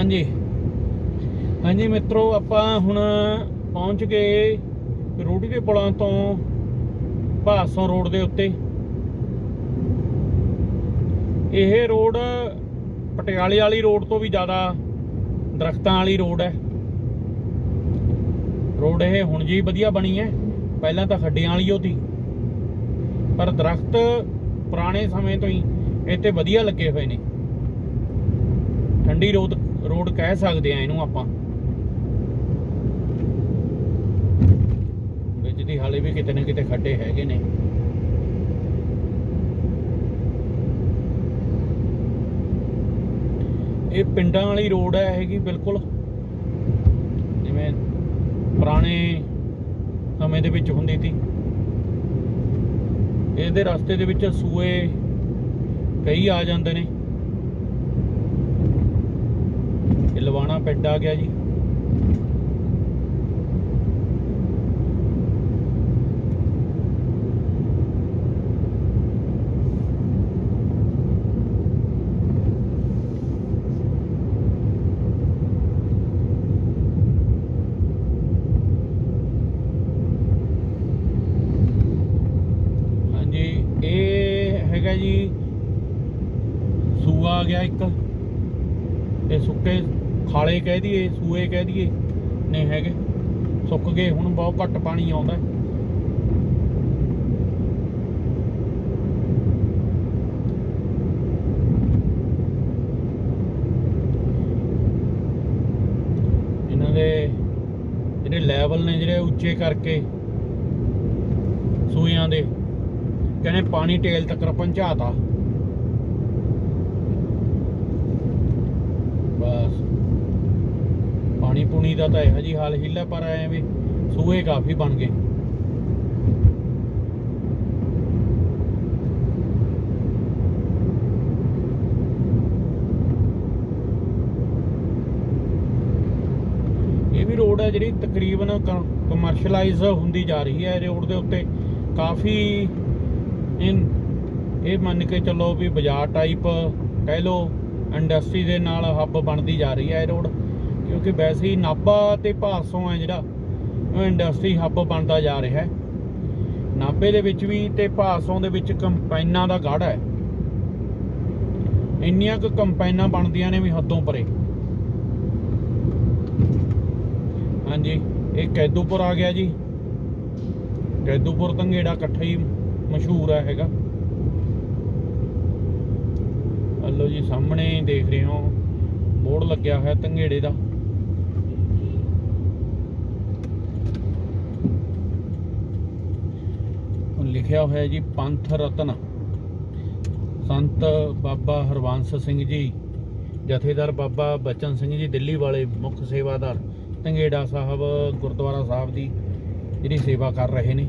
ਹਾਂਜੀ। ਹਾਂਜੀ ਮਿੱਤਰੋ, ਆਪਾਂ ਹੁਣ ਪਹੁੰਚ ਗਏ ਰੋੜੀ ਦੇ ਪੁਲਾਂ ਤੋਂ ਭਾਸੋਂ ਰੋਡ ਦੇ ਉੱਤੇ। ਇਹ ਰੋਡ ਪਟਿਆਲੇ ਵਾਲੀ ਰੋਡ ਤੋਂ ਵੀ ਜ਼ਿਆਦਾ ਦਰਖਤਾਂ ਵਾਲੀ ਰੋਡ ਹੈ। ਰੋਡ ਇਹ ਹੁਣ ਜੀ ਵਧੀਆ ਬਣੀ ਹੈ। ਪਹਿਲਾਂ ਤਾਂ ਖੱਡੀਆਂ ਵਾਲੀ ਉਹ ਸੀ ਪਰ ਦਰਖਤ ਪੁਰਾਣੇ ਸਮੇਂ ਤੋਂ ਹੀ ਇੱਥੇ ਵਧੀਆ ਲੱਗੇ ਹੋਏ ਨੇ। ਠੰਡੀ ਰੋਡ ਰੋਡ ਕਹਿ ਸਕਦੇ ਆ ਇਹਨੂੰ ਆਪਾਂ। ਵਿੱਚ ਦੀ ਹਾਲੇ ਵੀ ਕਿਤੇ ਨਾ ਕਿਤੇ ਖੱਡੇ ਹੈਗੇ ਨੇ। ਇਹ ਪਿੰਡਾਂ ਵਾਲੀ ਰੋਡ ਹੈ ਹੈਗੀ ਬਿਲਕੁਲ। ਜਿਵੇਂ ਪੁਰਾਣੇ ਸਮੇਂ ਦੇ ਵਿੱਚ ਹੁੰਦੀ ਸੀ। ਇਹਦੇ ਰਸਤੇ ਦੇ ਵਿੱਚ ਸੂਏ ਕਈ ਆ ਜਾਂਦੇ ਨੇ। ਇਹ ਲਵਾਣਾ ਪਿੰਡ ਆ ਗਿਆ ਜੀ। ਹਾਂਜੀ, ਇਹ ਹੈਗਾ ਜੀ, ਸੂਆ ਆ ਗਿਆ ਇੱਕ। ਇਹ ਸੁੱਕੇ ਖਾਲੇ ਕਹਿ ਦਈਏ, ਸੂਏ ਕਹਿ ਦਈਏ, ਨਹੀਂ ਹੈਗੇ। ਸੁੱਕ ਗਏ, ਹੁਣ ਬਹੁਤ ਘੱਟ ਪਾਣੀ ਆਉਂਦਾ। ਇਹਨਾਂ ਦੇ ਜਿਹੜੇ ਲੈਵਲ ਨੇ ਜਿਹੜੇ ਉੱਚੇ ਕਰਕੇ ਸੂਇਆਂ ਦੇ, ਕਹਿੰਦੇ ਪਾਣੀ ਟੇਲ ਤੱਕ ਪਹੁੰਚਾਤਾ ਬਸ। ਪਾਣੀ ਪੂਣੀ ਦਾ ਤਾਂ ਇਹੋ ਜੀ ਹਾਲ ਹੀਲਾ ਪਰ ਆਏ ਵੀ ਸੂਏ ਕਾਫੀ ਬਣ ਗਏ। ਇਹ ਵੀ ਰੋਡ ਹੈ ਜਿਹੜੀ ਤਕਰੀਬਨ ਕਮਰਸ਼ੀਅਲਾਈਜ਼ ਹੁੰਦੀ ਜਾ ਰਹੀ ਹੈ। ਰੋਡ ਦੇ ਉੱਤੇ ਕਾਫੀ ਇਨ, ਇਹ ਮੰਨ ਕੇ ਚੱਲੋ ਵੀ ਬਾਜ਼ਾਰ ਟਾਈਪ ਕਹਿ ਲੋ ਇੰਡਸਟਰੀ ਦੇ ਨਾਲ ਹੱਬ ਬਣਦੀ ਜਾ ਰਹੀ ਹੈ ਇਹ ਰੋਡ। ਕਿਉਂਕਿ ਵੈਸੇ ਹੀ ਨਾਭਾ ਤੇ ਭਾਸੋਂ ਹੈ ਜਿਹੜਾ, ਉਹ ਇੰਡਸਟਰੀ ਹੱਬ ਬਣਦਾ ਜਾ ਰਿਹਾ ਹੈ। ਨਾਭੇ ਦੇ ਵਿੱਚ ਵੀ ਤੇ ਭਾਸੋਂ ਦੇ ਵਿੱਚ ਕੰਪਾਈਨਾਂ ਦਾ ਗੜ ਹੈ। ਇੰਨੀਆਂ ਕੁ ਕੰਪਾਈਨਾਂ ਬਣਦੀਆਂ ਨੇ ਵੀ ਹੱਦੋਂ ਪਰੇ। ਹਾਂਜੀ, ਇਹ ਕੈਦੂਪੁਰ ਆ ਗਿਆ ਜੀ। ਕੈਦੂਪੁਰ ਤੰਗੇੜਾ ਇਕੱਠਾ ਹੀ ਮਸ਼ਹੂਰ ਹੈ ਹੈਗਾ। ਹਲੋ ਜੀ, ਸਾਹਮਣੇ ਦੇਖ ਰਹੇ ਹੋ, ਬੋਰਡ ਲੱਗਿਆ ਹੋਇਆ ਤੰਗੇੜੇ ਦਾ। ਲਿਖਿਆ ਹੋਇਆ ਜੀ ਪੰਥ ਰਤਨ। ਸੰਤ ਬਾਬਾ ਹਰਵੰਸ ਸਿੰਘ ਜੀ, ਜਥੇਦਾਰ ਬਾਬਾ ਬਚਨ ਸਿੰਘ ਜੀ, ਦਿੱਲੀ ਵਾਲੇ ਮੁੱਖ ਸੇਵਾਦਾਰ ਤੰਗੇੜਾ ਸਾਹਿਬ, ਗੁਰਦੁਆਰਾ ਸਾਹਿਬ ਦੀ ਜਿਹੜੀ ਸੇਵਾ ਕਰ ਰਹੇ ਨੇ।